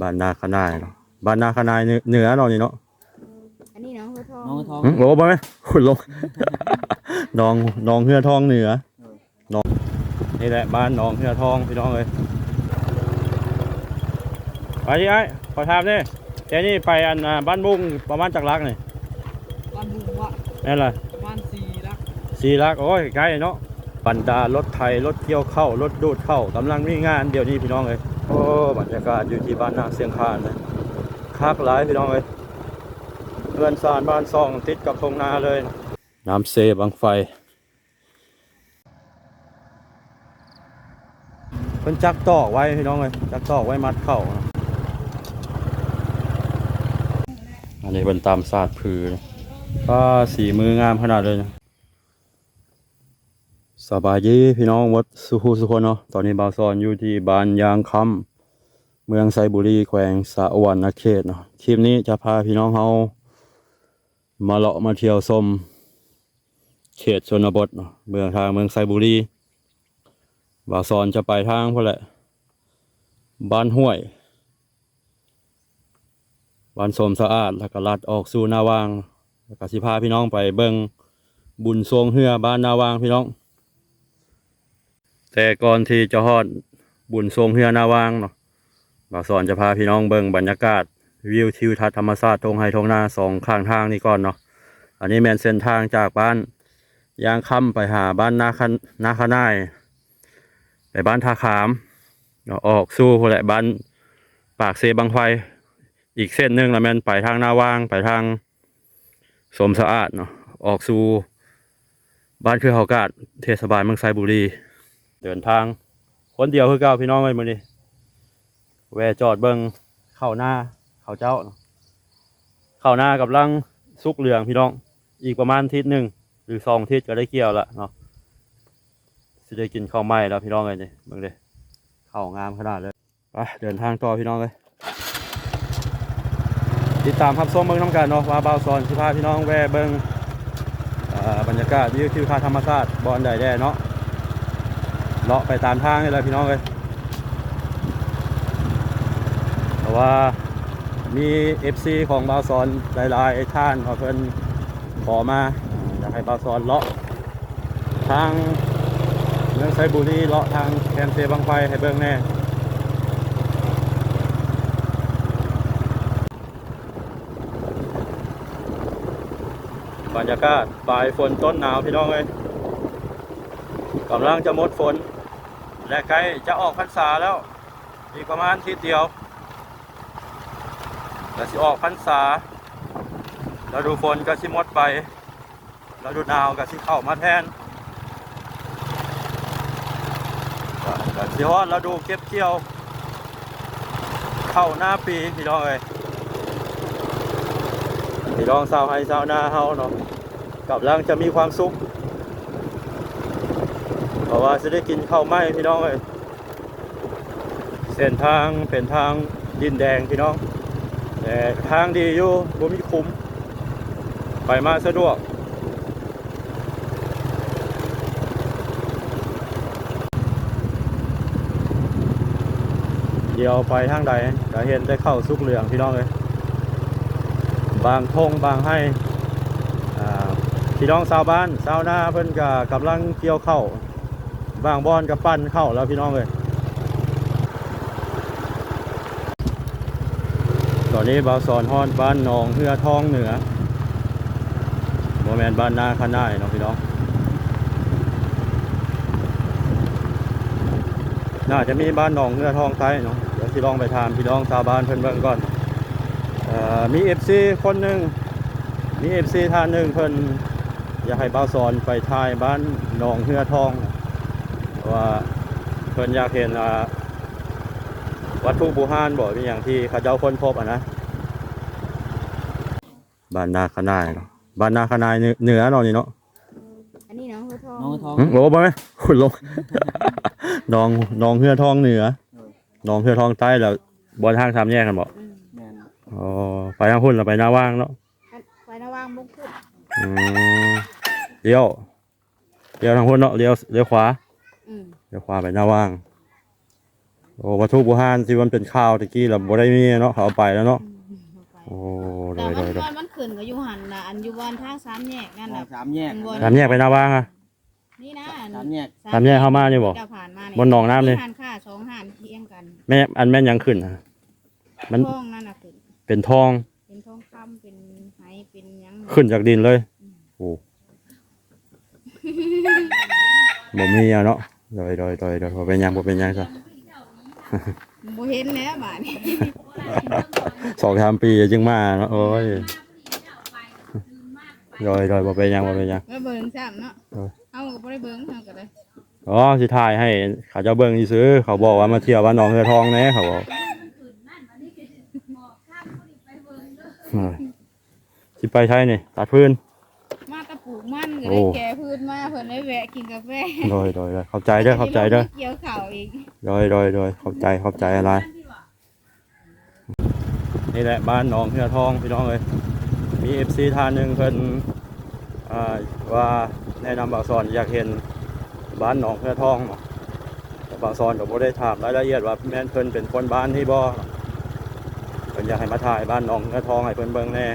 บ้านนาคานายเนาะบ้านนาคานายเหนือเนาะนี่เนาะอันนี้น้องหัวทองน้องทองหึโอ้บ่แม่นขุดลงหนองหนองเฮือทองเหนือหนองนี่แหละบ้านหนองเฮือทองพี่น้องเอ้ยไปดิไอ้ขอถามดิแกนี่ไปอันน่ะบ้านบุ้งประมาณจักรักนี่บ้านบุงวะแม่นล่ะบ้านสีรักสี่ลักโอ้ยใกล้เนาะบรรดารถไทยรถเกี่ยวเข้ารถดูดเข้ากำลังมีงานเดี๋ยวนี้พี่น้องเลย โอ้บรรยากาศอยู่ที่บ้านนาเสียงคานเลยคักหลายพี่น้องเลยเรือนซานบ้านซองติดกับทงนาเลย น้ำเซบังไฟเพิ่นจักตอกไว้พี่น้องเลยจักตอกไว้มัดเข้านะอันนี้เป็นตามศาสตร์ผือนะก็สีมืองามขนาดเลยนะ สบายดีพี่น้องวัดสุขุสุคนเนาะตอนนี้บาวซอนอยู่ที่บ้านยางคำเมืองไซบุรีแขวงสะอวันนาเขตเนาะคลิปนี้จะพาพี่น้องเฮามาเลาะมาเที่ยวชมเขตชนบทเนาะเมืองทางเมืองไซบุรีบาวซอนจะไปทางพวกแหละบ้านห้วยบ้านสมสะอาดแล้วก็ลัดออกสู่นาวางแล้วก็สิพาพี่น้องไปเบิ่งบุญทรงเฮือบ้านนาวางพี่น้อง แต่ก่อนที่จะฮอดบุญทรงเฮือนาวางเนาะบ่าวสอนจะพาพี่น้องเบิ่งบรรยากาศ วิวทิวทัศน์ธรรมชาติทงไฮทงนาสองข้างทางนี่ก่อนเนาะอันนี้แมนเส้นทางจากบ้านยางค่ำไปหาบ้านนาคันนาคานายไปบ้านท่าขามเนาะออกสู่พวกแหละบ้านปากเซบางไฟอีกเส้นหนึ่งแล้วแมนไปทางนาวางไปทางสมสะอาดเนาะออกสู่บ้านคือเฮากาดเทศบาลเมืองไซบุรี เดินทาง คนเดียวคือเก่าพี่น้องเลยมือนี้แวจอดเบิงเข้าหน้าเข้าเจ้า เข้าหน้ากำลังสุกเหลืองพี่น้อง อีกประมาณทิศหนึ่งหรือสองทิศก็ได้เกี่ยวละเนาะสิได้กินข้าวไหม้แล้วพี่น้องเลยนี่เบิ่งเด้ข้าวงามขนาดเลยไปเดินทางต่อพี่น้องเลยติดตามรับชมเบิ่งน้ำกันเนาะว่าบ่าวสอนสิพาพี่น้องแวะเบิ่งบรรยากาศวิวทิวทัศน์ธรรมชาติบอนใดแด่เนาะ เลาะไปตามทางนี่แหละพี่น้องเลยแต่ว่ามี FC ของบาวซอนหลายๆท่านเขาเพิ่นขอมาอยากให้บาวซอนเลาะทางเมืองไซบุรีเลาะทางแคนเซบังไฟให้เบิ่งแน่บรรยากาศปลายฝนต้นหนาวพี่น้องเลยกำลังจะหมดฝน และใกล้จะออกพรรษาแล้ว อีกประมาณทีเดียวและสิออกพรรษาแล้วดูฝนก็สิมดไปแล้วดูหนาวก็สิเข้ามาแทนก็ก็สิฮอดแล้วดูเก็บเกี่ยว เข้าหน้าปีพี่น้องเอ้ยพี่น้องชาวไฮชาวนาเฮาเนาะกำลังจะมีความสุข ราะว่าจะได้กินข้าวไหม้พี่น้องเลยเส้นทางเป็นทางดินแดงพี่น้อง แต่ทางดีอยู่บ่มีคุ้ม ไปมาสะดวก เดี๋ยวไปทางใดจะเห็นได้เข้าสุกเหลืองพี่น้องเลยบางทงบางให้พี่น้องชาวบ้านชาวนาเพิ่นก็กำลังเกี่ยวเข้าว บางบอนกับปั้นเข้าแล้วพี่น้องเลยตอนนี้บาวสอนฮอนบ้านหนองเฮือทองเหนือโมแมนบ้านนาคานายเนาะพี่น้อง น่าจะมีบ้านหนองเฮือทองไต้เนาะเดี๋ยวที่ลองไปถามพี่น้องชาวบ้านเพิ่อนเบิ่งก่อนออมีเอฟซีคนหนึ่งมีเอฟซีท่านหนึ่งเพิ่นอยากให้บาวสอนไปทายบ้านหนองเฮือทอง ว่าเพิ่นอยากเห็นอ่าวัตถุโบูหานบ่เป็นอย่างที่เขาเจ้าคนพบอะนะบ้านนาคานายเนาะบ้านนาคานายเหนือเนาะนี่เนาะอันนี้น้องหัวทองน้องทองหึโอ้บ่แม่นขุดลงน้องน้องเฮือทองเหนือน้องเฮือทองใต้แล้วบนทางสามแยกกันบ่อืมแม่นอ๋อไปทางพุ่นแล้วไปหน้าว่างเนาะอันไฟนว่างมุกขึ้นอืมเลี้ยวเลี้ยวทางพุ่นเนาะเลี้ยวเลี้ยวขวาอืม เลี้ยวขวาไปหน้าว่าง โอ้วัตถุโบราณที่มันเป็นข้าวตะกี้เราบ่ได้มีเนาะเขาเอาไปแล้วเนาะอืมเอาไปโอ้แต่โดยมันโดยโดยตอนมันขึ้นก็อยู่หันน่ะอันอยู่บนทางสามแยกนั่นมอน่ะงสามแยกบนสามแยกไปหน้าว่างอะ นี่นะสามแยกสามแยกเข้ามานี่บ่จะผ่านมาบนหนองน้ำนี่มีหันค่าสองหันเทียงกันแม่อันแม่นยังขึ้นอะมันทองนั่นน่ะขึ้นเป็นทองเป็นทองคำเป็นไหเป็นหยังขึ้นจากดินเลยโอ้บ่มีอะเนาะ โดยโดยโดยโดยบ่เป็นหยังบ่เป็นหยังซะ บ่เห็นแล้วบาดนี้ สองสามปีจึงมาเนาะโอ้ยโดยโดยบ่เป็นหยังบ่เป็นหยังแล้วเบิ่งซ้ำเนาะเออ เอาก็บ่ได้เบิ่งเฮาก็ได้อ๋อสิถ่ายให้เขาเจ้าเบิ่งซื้อเขาบอกว่ามาเที่ยวบ้านหนองเฮือทองแหน่เขาบอกเออสิไปใช้นี่ตัดพื้น มาตะปลูกมันก็โอ้ได้แก่พืชมาเพิ่นได้แวะกินกาแฟโดยโดยโดยเข้าใจเด้อเข้าใจเด้อเกี่ยวข้าวอีกโดยโดยโดยเข้าใจเข้าใจอะไร นี่แหละบ้านหนองเฮือทองพี่น้องเอ้ยมีเอฟซีท่านหนึ่งเพิ่นอ่าว่าแนะนำบ่าวสอนอยากเห็นบ้านหนองเฮือทองเนาะแต่บ่าวสอนก็บ่ได้ถามรายละเอียดว่าแม่นเพิ่นเป็นคนบ้านที่บ่เนาะเพิ่นอยากให้มาถ่ายบ้านหนองเฮือทองให้เพิ่นเบิ่งแน่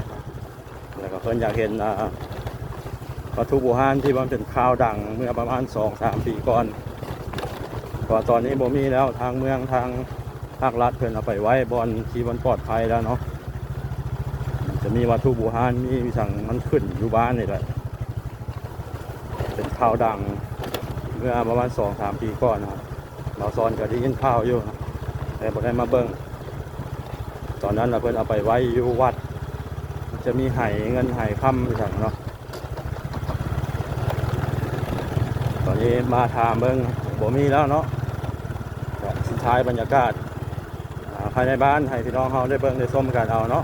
แล้วก็เพิ่นอยากเห็น อ่าวัตถุโบราณที่มันเป็นข่าวดังเมื่อประมาณ2-3ปีก่อนก็ตอนนี้บ่มีแล้วทางเมืองทางภาครัฐเพิ่นเอาไปไว้บอนที่มันปลอดภัยแล้วเนาะจะมีวัตถุโบราณมีสั่งมันขึ้นอยู่บ้านนี่แหละเป็นข่าวดังเมื่อประมาณสองสามปีก่อนนะครับเราซอนก็ได้ยินข่าวอยู่นะแต่บ่ได้มาเบิ่งตอนนั้นเราเพิ่นเอาไปไว้อยู่วัด จะมีไห้เงินไห้ค่ำสั่งเนาะตอ นี้มาถามเบิ่งบ่มีแล้วเนาะสุดท้ายบรรยากาศภายในบ้านให้พี่น้องเขาได้เบิ่งได้ส้มกันเอาเนาะ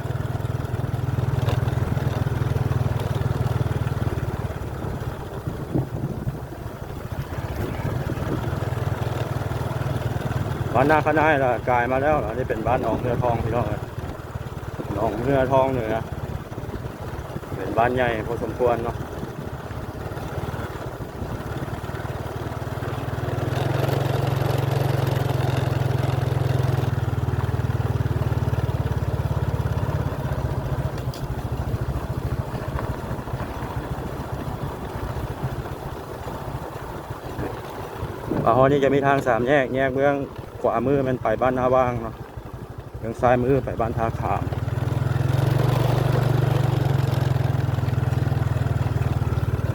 บ้านนาคณายละกลายมาแล้วอันนี้เป็นบ้านหนองเรือทองพี่น้องเอ้ยหนองเรือทองเหนือเป็นบ้านใหญ่พอสมควรเนาะ ฮอนี่จะมีทางสามแยก แยกเมืองขวามือมันไปบ้านนาว่างเนาะเมืองซ้ายมือไปบ้านทาขาม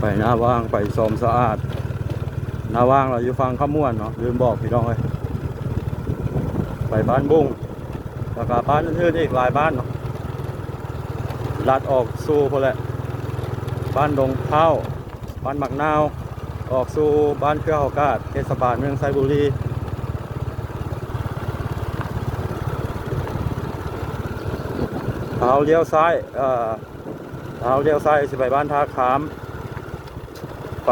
ไปนาว่างไปสมสะอาดนาว่างเราอยู่ฟังข้าม่วนเนาะลืมบอกพี่น้องเลยไปบ้านบุ้งแล้วก็บ้านอื่นอีกหลายบ้านเนาะลัดออกสู่พอแหละบ้านดงเท้าบ้านหมักนาว ออกสู่บ้านเพื่อโอกาสเทศบาลเมืองไซบุรีเอาเลี้ยวซ้ายเอ่อเอาเลี้ยวซ้ายสิไปบ้านท่าขาม ไป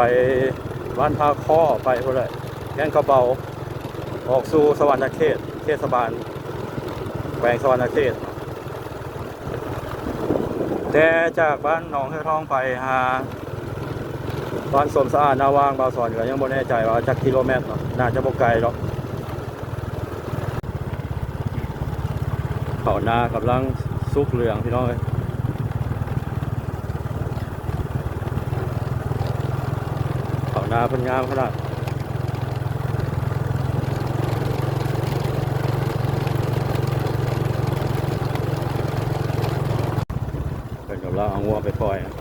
บ้านท่าข้อไปพวกเลยแก่นกระเบา ออกสู่สวรรณเขตเทศบาลแขวงสวรรณเขตแต่จากบ้านหนองเฮือทองไปหา บ้านสมสะอาดนาวางบาวสอนก็ยังบ่แน่ใจว่าจักกิโลเมตรเนาะน่าจะบ่ไกลหรอกเขาหน้ากำลังสุกเหลืองพี่น้องเอ้ยเขาหน้าเพิ่นงามขนาดเพิ่นกำลังเอางัวไปปล่อยนะ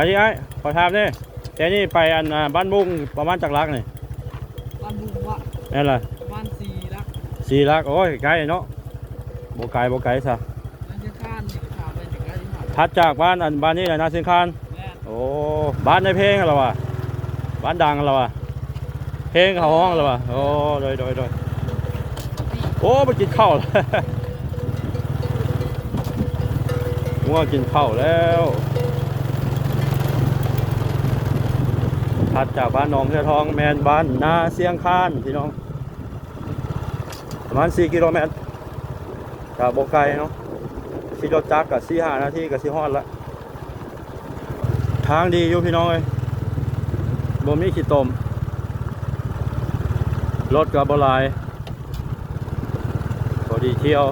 ไปที่ไอ้ขอถามนี่แต่นี่ไปอันอ่าบ้านบุ้งประมาณจักรักนี่บ้านบุงวะนั่นแหละประมาณสี่ลักสี่รักโอ้ยไกลเนาะบ่ไกลบ่ไกลซะนั่นจะข้านนี่ข่าวเป็นอย่างไรที่ผ่านถัดจากบ้านอันบ้านนี้แหละนาเชียงคานแม่นโอ้บ้านในเพลงเหรอวะบ้านดังเหรอวะเพลงเขาห้องเหรอวะโอ้โดยโดยโดยโอ้ไปกินข้าวแล้วงัวกินข้าวแล้วัดจากบ้านหนองเทือทองแมนบ้านนาเสียงคานพี่น้อง ประมาณ 4 กิโลเมตรจากโบไกเนาะขี่รถจักรกับ4 5นาทีกับสิฮอดละทางดีอยู่พี่น้องเอ้ยบ่มีขี้ตม รถกับบลายพอดีเที่ยว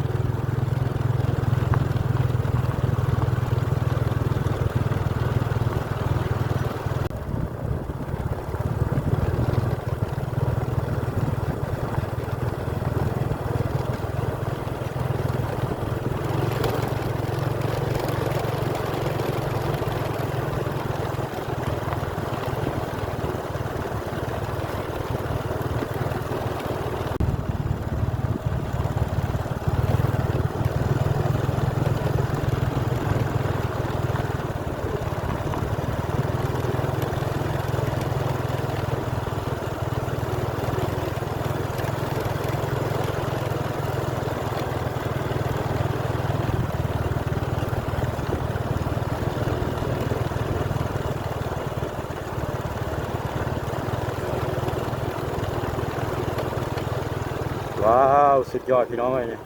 ว้าว สุดยอดพี่น้องเลยเนี่ย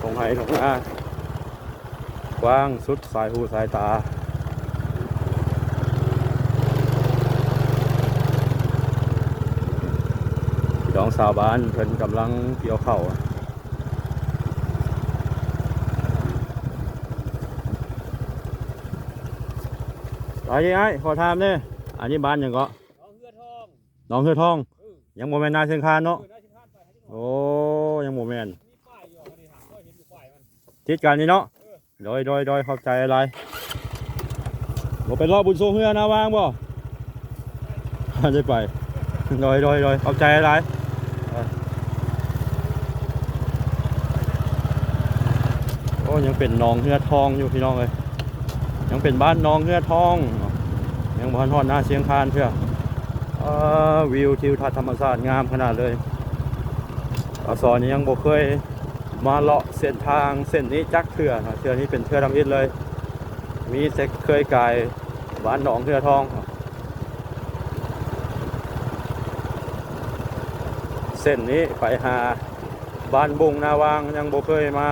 ตรงไหตรงหน้ากว้างสุดสายหูสายตา พี่น้องสาวบ้านเพิ่นกำลังเกี่ยวเข่าวไปยังไงขอถามเนี่ยอันนี้บ้านหยังก็น้องเฮือทอง น้องเฮือทองเออยังโมเมนนาเชียงคานเนาะ โอ้ยังโมเมนมีป้ายอยู่อันนี้ถามก็เห็นอยู่ป้ายมันทิศการนี้เนาะโดยโดยโดยขอบใจอะไรบ่ไปรอบบุญทรงเฮือนะวางบ่ได้ไปโดยโดยโดยขอบใจอะไรโอ้ยังเป็นหนองเฮือทองอยู่พี่น้องเลยยังเป็นบ้านหนองเฮือทองยังบ้านฮอดหน้าเชียงคานเพื่อเอ่อวิวทิวทัศน์ธรรมชาติงามขนาดเลย อาสอนนี่ยังบ่เคยมาเลาะเส้นทางเส้นนี้จักเทื่อนเทื่อนี้เป็นเทื่อทำอิฐเลย มีแต่เคยกายบ้านหนองเทื่อทอง เส้นนี้ไปหาบ้านบุงนาวางยังบ่เคยมา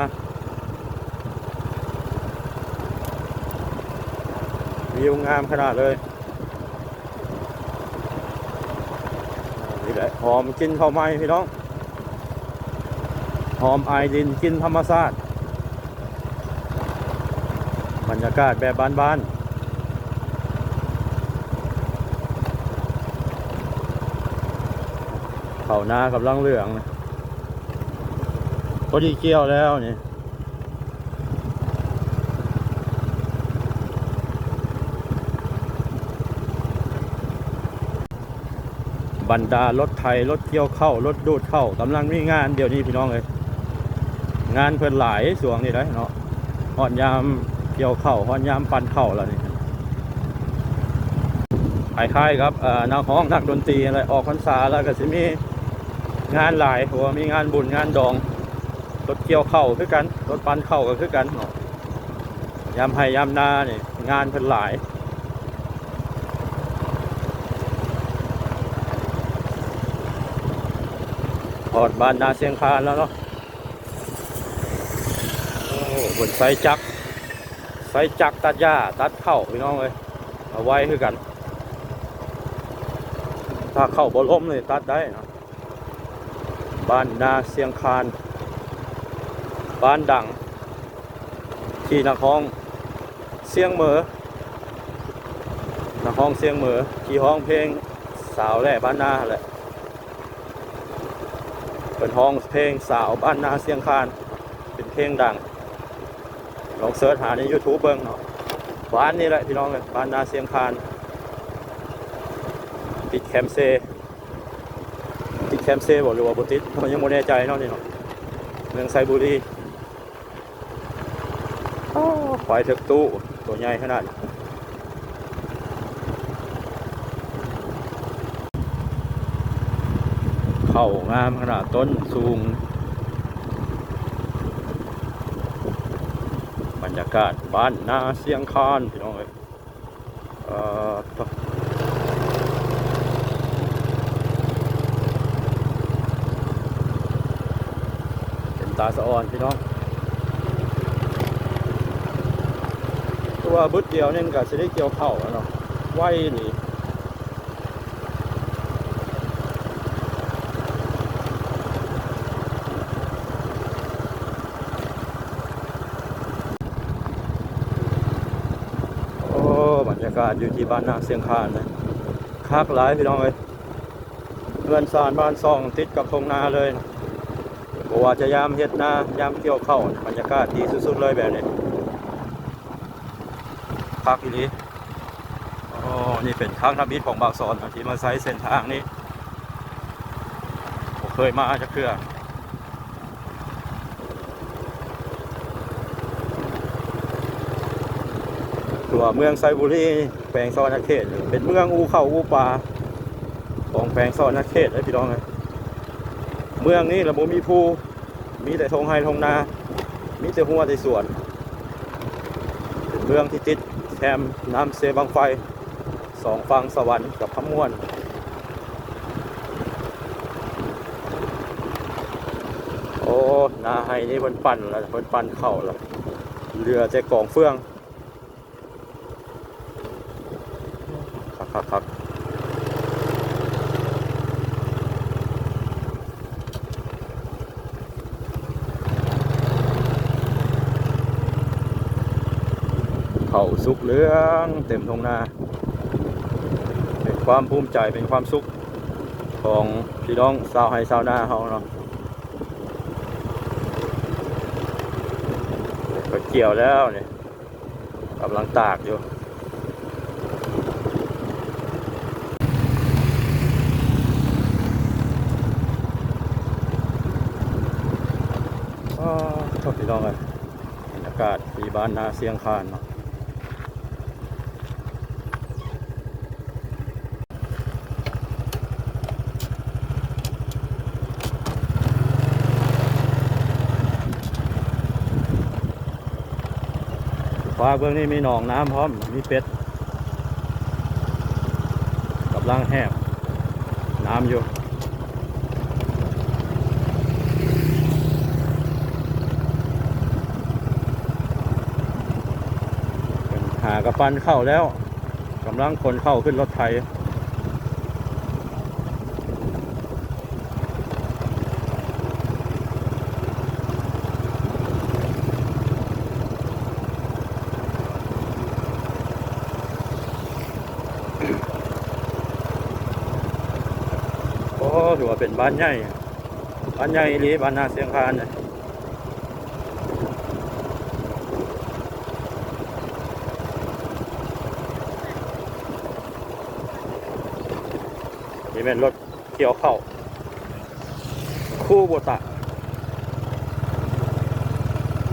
วิวงามขนาดเลยนี่แหละหอมกินข้าวไหม้พี่น้อง หอมไอายดินกินธรรมชาติบรรยากาศแบบบ้านๆเขานากำลังเหลืองนะพอดีเกี่ยวแล้วนี่บรรดารถไทย รถเกี่ยวเข้ารถดูดเข้ากำลังมีงานเดี๋ยวนี้พี่น้องเลย งานเพิ่นหลายสวงนี่ได้เนาะฮอดยามเกี่ยวเข่าฮอดยามปั่นเข่าแล้วนี่คล้ายๆครับนักร้องนักดนตรีอะไรออกพรรษาแล้วก็สิมีงานหลายหัวมีงานบุญงานดองรถเกี่ยวเข่าคือกันรถปั่นเข่าก็คือกันเนาะยามให้ยามนาเนี่ยงานเพิ่นหลายออดบ้านนาเสียงคานแล้วเนาะ บนไฟจักไฟจักตัดหญ้าตัดเข้าพี่น้องเลยเอาไว้คือกัน ถ้าเข้าบ่ล้มเลยตัดได้นะบ้านนาเสียงคาน บ้านดัง ที่นักห้องเสียงเหมอนักห้องเสียงเหมอที่ห้องเพลงสาวแหล่บ้านนาแหละเป็นห้องเพลงสาวบ้านนาเสียงคาน เป็นเพลงดัง ลองเสิร์ชหาใน YouTube เบิ่งเนาะบ้านนี่แหละพี่น้องเลยบ้านนาเสียงคานติดแคมเซติดแคมเซบอกหรือว่าบติดผมยังไม่แน่ใจเนาะนี่เนาะเมืองไซบุรีควายเถกตู้ตัวใหญ่ขนาดเข่างามขนาดต้นสูง บรรยา กาศบ้านนาเสียงคานพี่น้องเอ้ยเอ่อต่อเป็นตาสะอ่อนพี่น้องตัวบึดเดียวนี่มันก็สิได้เกี่ยวเข่าแล้วเนาะไว้นี่โอ้บรรยากาศอยู่ที่บ้านนาเสียงคานนะคักหลายพี่น้องเอ้ยเรือนซานบ้านซองติดกับทงนาเลยบอกว่าจะยามเฮ็ดนายามเกี่ยวเข้าบรรยากาศดีสุดๆเลยแบบนี้พักอีนี้อ๋อนี่เป็นทางทบิดของบางซอนที่มาใช้เส้นทางนี้ผมเคยมาจะเครือ ตัวเมืองไซบุรีแขวงซอนนาเขตเป็นเมืองอูเข้าอูปลาของแขวงซอนนาเขตเลยพี่น้องเลยเมืองนี้ระบบมีภูมีแต่ทงไฮทงนา มีแต่หัวแต่สวนเป็นเมืองที่ติดแคมน้ำเซบังไฟสองฝั่งสวรรค์กับพม่วนโอ้นาไฮนี่เพิ่นปั่นแล้วเพิ่นปั่นเข่าแล้วเรือจะกองเฟือง คักคักคักเขาสุกเหลืองเต็มทงนาเป็นความภูมิใจเป็นความสุขของพี่น้องชาวไฮชาวนาเขาเนาะก็เกี่ยวแล้วเนี่ยกำลังตากอยู่ก็ชอบพี่น้องเลยบรรยากาศที่บ้านนาเสียงคานเนาะฟ้าเบื้องนี้มีหนองน้ำพร้อม มีเป็ดกำลังแหบน้ำอยู่ หา กระปันเข้าแล้วกำลังคนเข้าขึ้นรถไทยโอ้ถือว่าเป็นบ้านใหญ่บ้านใหญ่อีหลีบ้านนาเสียงคานเนี่ย เป็นรถเกี่ยวเข้า คู่โบตะ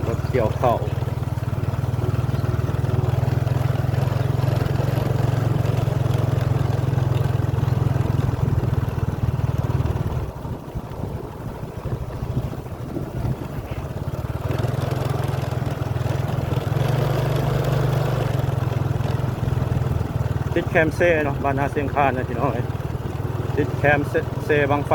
รถเกี่ยวเข้าติดแคมเซ่เนาะบ้านาเซียงคานนะพี่น้องเอ้ย ติดแคมเซบังไฟ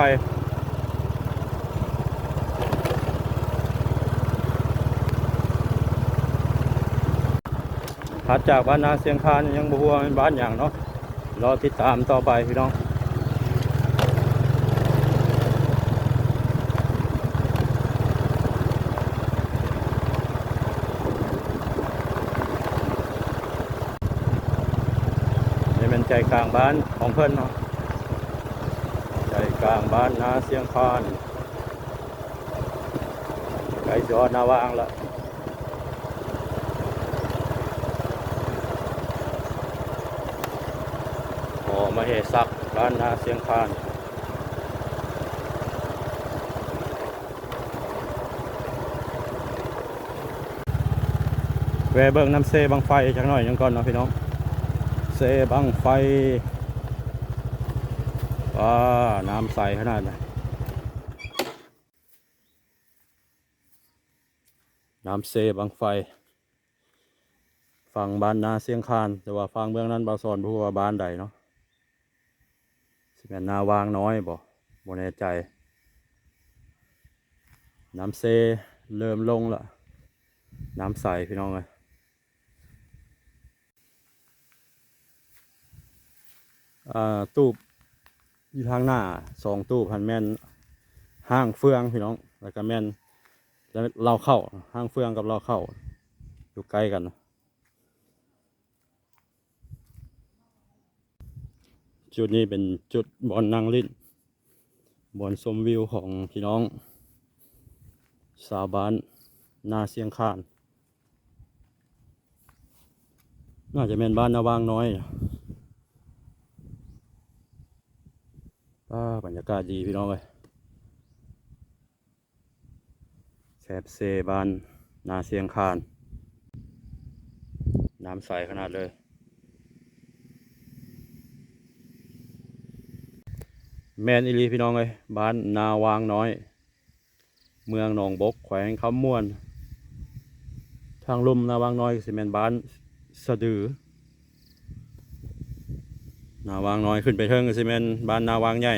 ถัดจากบ้านนาเสียงคานยังบัวเป็นบ้านอย่างเนาะรอติดตามต่อไปพี่น้องนี่เป็นใจกลางบ้านของเพื่อนเนาะ ใจกลางบ้านนาเสียงคานไก่จอนาวางละหอมาเหสักบ้านนาเสียงคานแวเบิ่งน้ำเซบังไฟจักหน่อยยังก่อนเนาะพี่น้อง เซบังไฟ ว้าน้ำใสขนาดไหนน้ำเซบังไฟฟังบ้านนาเสียงคาน แต่ว่าฟังเมืองนั้นบาซอนผู้ว่าบ้านใดเนาะสิแม่นนาวางน้อยบ่บ่แน่ใจ น้ำเซเริ่มลงละน้ำใสพี่น้องเลยตูบ อยู่ทางหน้าสองตู้พันแม่นห้างเฟืองพี่น้อง แล้วก็แม่นแล้วเราเข้าห้างเฟืองกับเราเข้า อยู่ใกล้กัน จุดนี้เป็นจุดบอลนั่งลิ้นบอลชมวิวของพี่น้อง สาวบ้านนาเสียงคาน น่าจะเป็นบ้านนาวางน้อย นะอ่าบรรยากาศดีพี่น้องเลยแคบเซบานนาเสียงคาน น้ำใสขนาดเลย แมนอิลีพี่น้องเลยบ้านนาวางน้อย เมืองหนองบก แขวงคำม่วน ทางลุ่มนาวางน้อยก็สิแมนบ้านสะดือ นาวางน้อยขึ้นไปเทิงก็สิแมนบ้านนาวางใหญ่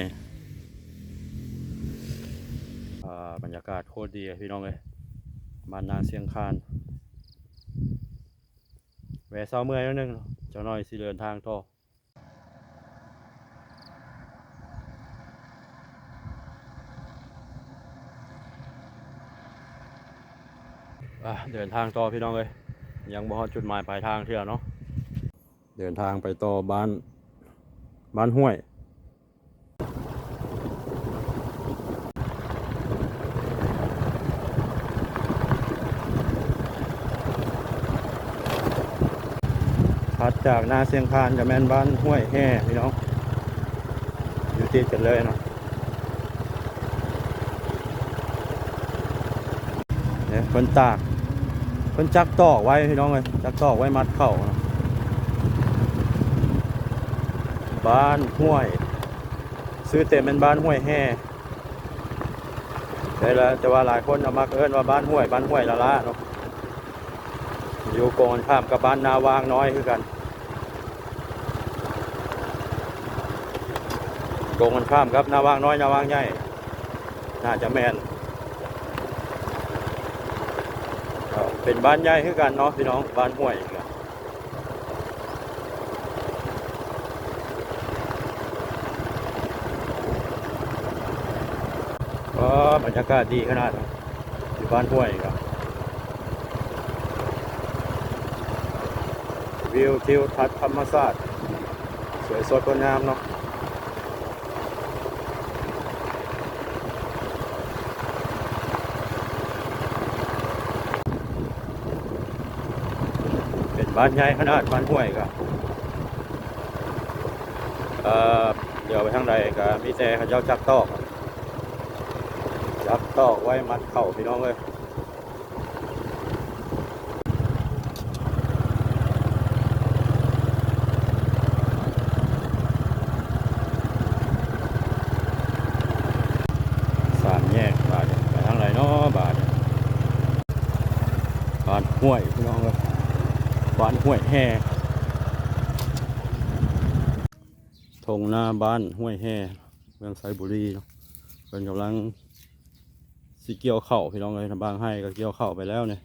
อ่าบรรยากาศโคตรดีพี่น้องเลยบ้านนาเสียงคานแหวะเศร้าเมื่อยนิดนึงเนาะเจ้าน้อยสิเดินทางต่อเดินทางต่อพี่น้องเลยยังบ่ฮอดจุดหมายปลายทางเที่ยวเนาะเดินทางไปต่อบ้าน บ้านห้วยถัดจากนาเสียงคานกับแม่นบ้านห้วยแห่พี่น้องอยู่ติดกันเลยเนาะเนี่ยเพิ่นตากเพิ่นจักตอกไว้พี่น้องเลยจักตอกไว้มัดเข่าเนาะ บ้านห้วย ซื้อเต็มเป็นบ้านห้วยแห่แต่ละจะว่าหลายคนเอามักเอิ้นว่าบ้านห้วย บ้านห้วยละละเนาะอยู่กองข้ามกับบ้านนาวางน้อยคือกันตรงกันข้ามครับนาวางน้อยนาวางใหญ่น่าจะแมนเอ่อเป็นบ้านใหญ่คือกันเนาะพี่น้องบ้านห้วยอีกแล้ว ก็บรรยากาศดีขนาดอยู่บ้านห้วยอีกแล้ววิวทิวทัศน์ธรรมศาสตร์สวยสดงดงามเนาะเป็นบ้านใหญ่ขนาดบ้านห้วยก็เอ่อเดี๋ยวไปทางใดก็มีแต่เขาเจ้าจักตอก จักตอกไว้มัดเข่าพี่น้องเลยสามแยกบาทไปทางไหนเนาะบาทบ้านห้วยพี่น้องเลยบ้านห้วยแห่ทงหน้าบ้านห้วยแห่เมืองไซบุรีเนาะเป็นกำลัง สิเกี่ยวเข่าวพี่น้องเลยทำบางให้ก็เกี่ยวเข่าวไปแล้วเนี่ย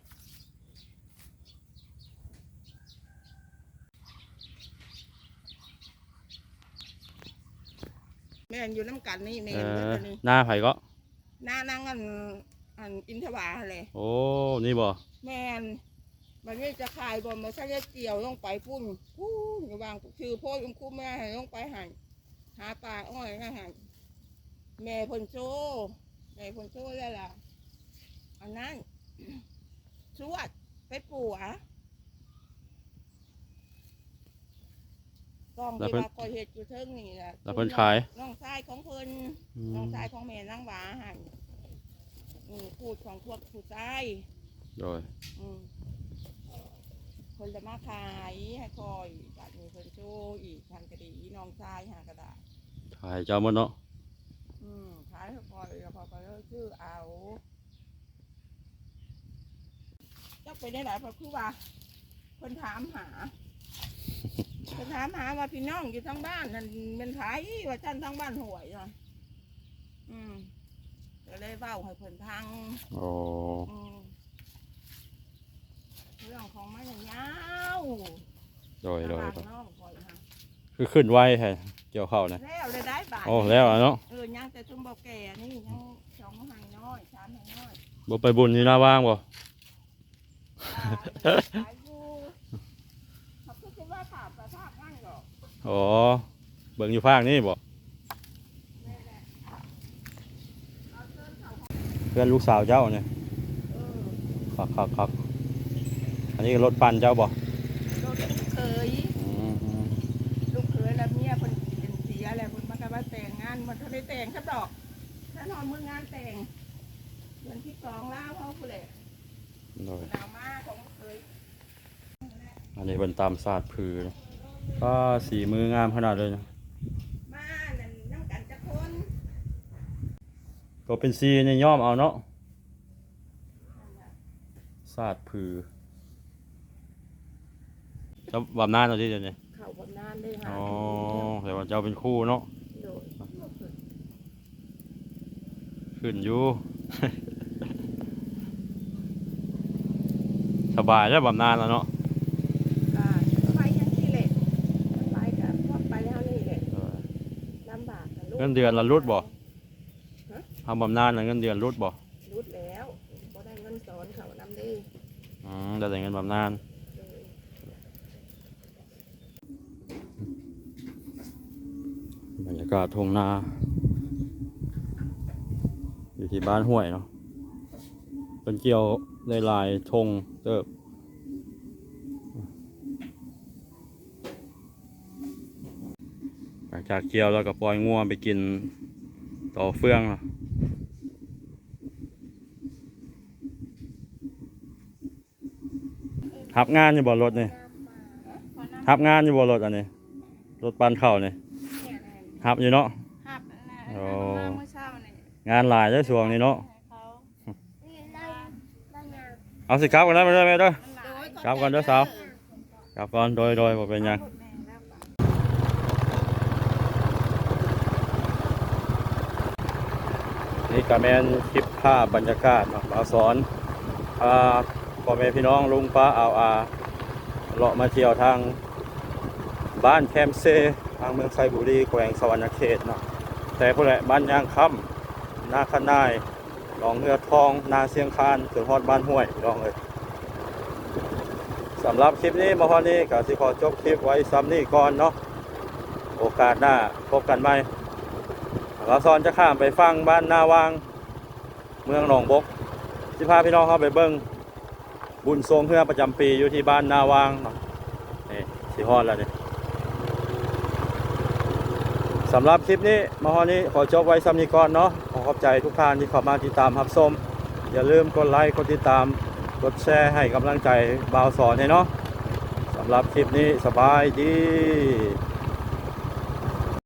แม่นอยู่น้ำกันนี่แม่เอนเบิดออันนี้หน้าไผ่ก็ หน้านั่งอันอันอินทวาเลยโอ้นี่บ่แม่นมันนี่จะขายบ่มาใช้เกี่ยวลงไปพุ่นพุ่นอยู่บางชื่อโพดอุ้มคุ้มแม่ให้ลงไปหันหาปลาอ้อยนะหันแม่เพนโซ แม่เพนโซแล้วล่ะอันนั้นชวดไปปัวกองที่ว่าก่อเหตุอยู่เทิงนี่แหละแล้วเพิ่นขาย น้องชายของเพิ่นอืน้องมชายของแม่นั่งหวาหันอืมพูดของพวกผู้ชายโดยอืมคนจะมาขายให้คอยบัดนี้เพิ่นโชว์อีกทางกระดีน้องชายหากระดาษถ่ายเจ้าหมดเนาะอืมขาย ให้คอยแล้วพอก็เลยชื่อเอาจักไปได้หลายพราะคือว่าเพิ่นถามหาเพิ่นถามหาว่าพี่น้องอยู่ทั้งบ้านนั่นเป็นไผว่าท่านทั้งบ้านห่วยเนาะอืมก็เลยเว้าให้เพิ่นพังโอ้อืมเรื่องของมันอย่างยาวโดยโดยโดยน้องคอยฮะคือขึ้นไวแท้เกี่ยวข้าวนะแล้วเลยได้บาทโอ้แล้วอะเนาะเออยังแต่ชุ่มบอกแก่นี่ยังสองหางน้อยสามหางน้อยบ่ไปบุญนี่หน้าว่างบ่ตายตายอยู่เขาพูดว่าถามประภาคนั่งหรอกอ๋อเบิ่งอยู่ภาคนี่บ่เพื่อนลูกสาวเจ้าเนี่ยเออครับครับครับอันนี้ก็รถปั่นเจ้าบ่โดนลูกเคย อืมอืม ลูกเคยแล้วเมียคนเป็นเสี ยแล้วคนมันก็ว่าแต่งงานมันเขาได้แต่งครับดอก ถ้านอนมืองานแต่งเดือนที่สองแล้วเขาผู้เลยโดยหนาวมากของลูกเคยอันนี้เป็นตามศาสตร์พือเนาะก็สีมืองามขนาดเลยนะมานั่นน้ำกันจะคนก็เป็นซีในย่อมเอาเนาะศาสตร์พือเจ้าบำนาญเอาที่เดียวนี้ เขาบำนานได้หาอ๋อแต่ว่าเจ้าเป็นคู่เนาะโดยขึ้นอยู่ สบายแล้วบำนาญแล้วเนาะอ่าไปยังที่เหล็กไปกับพวกไปแล้วนี่แหละลำบากะลูกเงินเดือนละรุดบ่ทำบำนาญน่ะเงินเดือนรุดบ่รุดแล้วก็ได้เงินสอนเขานำดีอืมได้แต่เงินบำนาญ โดย บรรยากาศทุ่งนา อยู่ที่บ้านห้วยเนาะเป็นเกี่ยวได้ลายธงเติบหลังจากเกี่ยวแล้วก็ปล่อยงัวไปกินต่อเฟืองเนาะหับงานอยู่บ่รถนี่หับงานอยู่บ่รถอันนี้ รถปันเข่านี่ หับอยู่เนาะหับนั่นแหละโอ้มาเมื่อเช้านี่งานหลายได้ช่วงนี้เนาะให้เขาเอาสิครับกันได้ไหมเด้อแม่เด้อมันหลายครับก่อนเด้อสาวครับก่อนโดยโดยบ่เป็นหยังแม่แล้วปะนี่ก็แม่นคลิปภาพบรรยากาศเนาะบ่าวสอนพาพ่อแม่พี่น้องลุงป้าอาวอาเลาะมาเที่ยวทาง บ้านแคมเซทางเมืองไซบุรีแขวงสวรรณเขตเนาะแต่พวกแหละบ้านยางค่ำนาคันายหนองเงือทอง นาเสียงคานถึงฮอดบ้านห้วยพี่น้องเอ้ยสำหรับคลิปนี้มาพอนี้ก็สิขอจบคลิปไว้ซ้ำนี้ก่อนเนาะโอกาสหน้าพบกันใหม่เราซอนจะข้ามไปฟังบ้านนาวาง เมืองหนองบกสิพาพี่น้องเข้าไปเบิ้งบุญทรงเพื่อประจำปีอยู่ที่บ้านนาวางเนาะนี่สีฮอดแล้วนี่ สำหรับคลิปนี้มาฮอนี้ขอจบไว้ซ้ำนี้ก่อนเนาะขอขอบใจทุกท่านที่เข้ามาติดตามรับชมอย่าลืมกดไลค์กดติดตามกดแชร์ให้กำลังใจบ่าวสอนให้เนาะสำหรับคลิปนี้สบายดี